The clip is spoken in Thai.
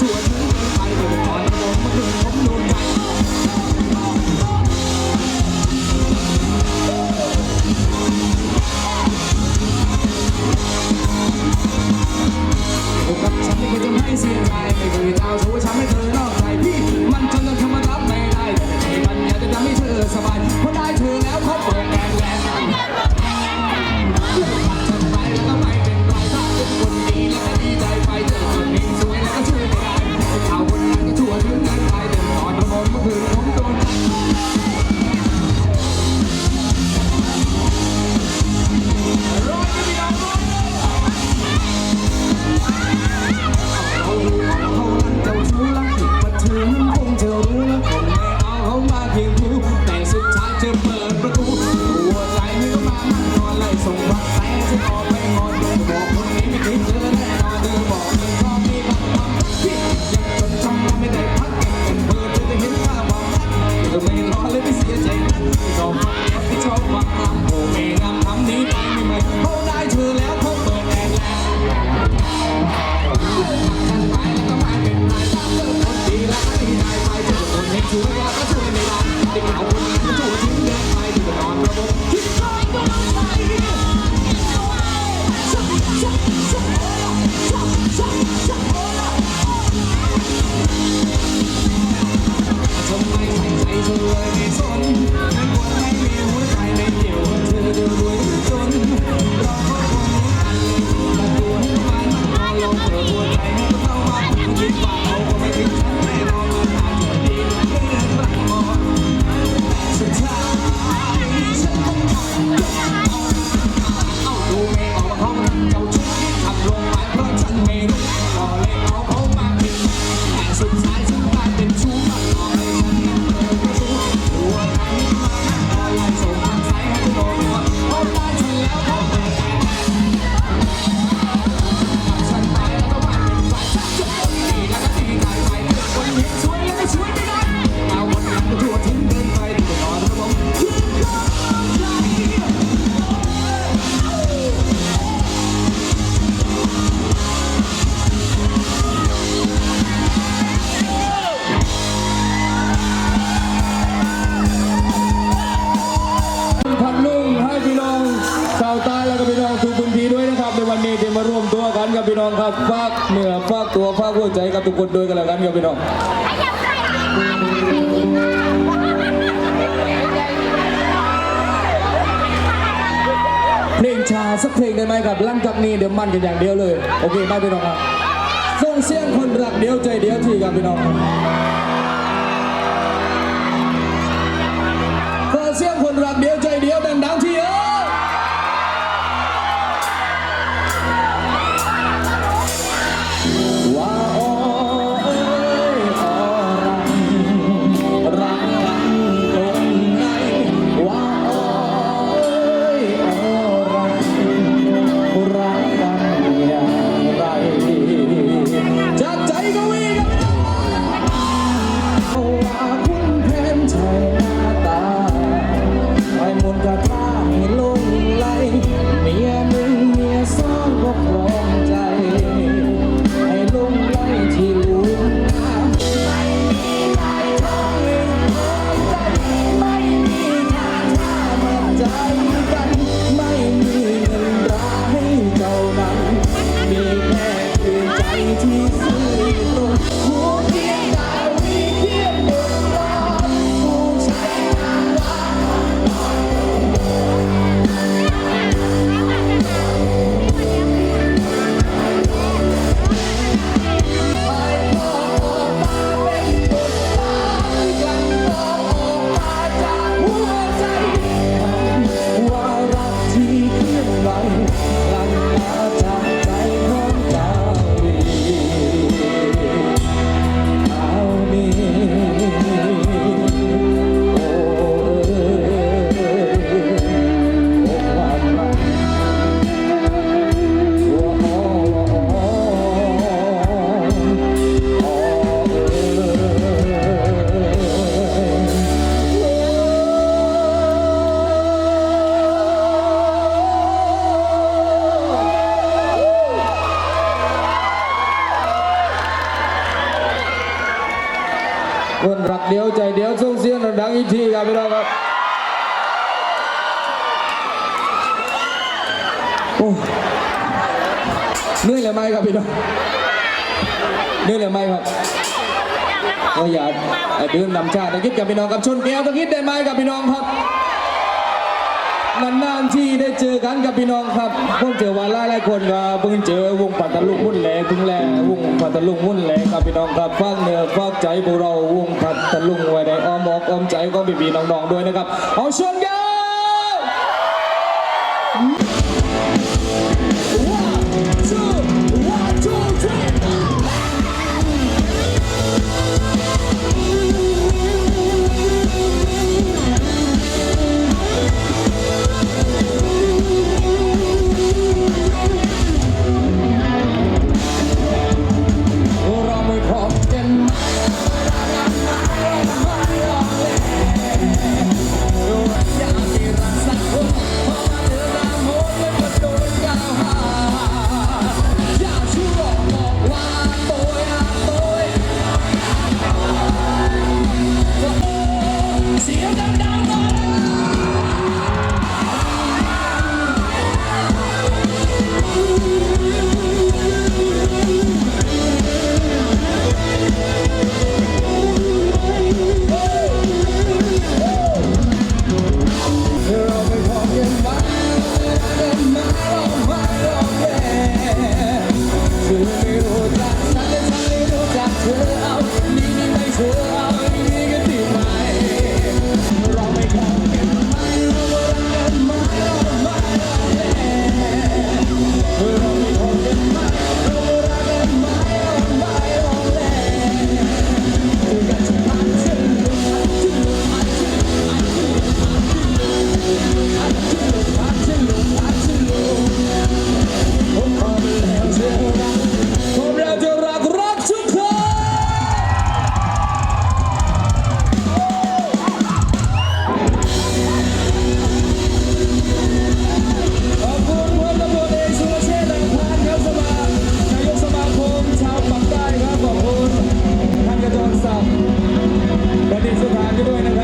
ทั่วทั้ง 谢谢，爱回个月到。don't. be all my ครับพี่น้องครับฝากเหนือฝากตัวฝากหัวใจกับทุกคนโดยกันแล้วกันครับพี่น้องเพลงชาสักเพลงได้ไหมครับลั่นกับนี้เดี๋ยวมันกันอย่างเดียวเลย โอเคไปพี่น้องครับส่งเสียงคนรักเดียวใจเดียวทีครับพี่น้องขอเสียงคนรักเดียวใจเดียวไครับพี่น้องครับโอ้เหนื่อยเลยไหมครับพี่น้องเหนื่อยเลยไหมครับก็อย่าดื่มนำชาติตะกิดกับพี่น้องกับชนแก้วตะกิดได้ไหมกับพี่น้องครับ นานๆที่ได้เจอกันกับพี่น้องครับเพิ่งเจอวาหลายหลายๆครับเพิ่งเจอวงปัตตลุงมุ่นแหลกถึงแหลวงปัตตลุงมุ่นแหลครับพี่น้องครับฟังเนื้อฟังใจพวกเราวงปัตตลุงไว้ในอ้อมอกอ้อมใจของพี่ๆน้องๆด้วยนะครับเอาชนกัน ด้วยนะครับ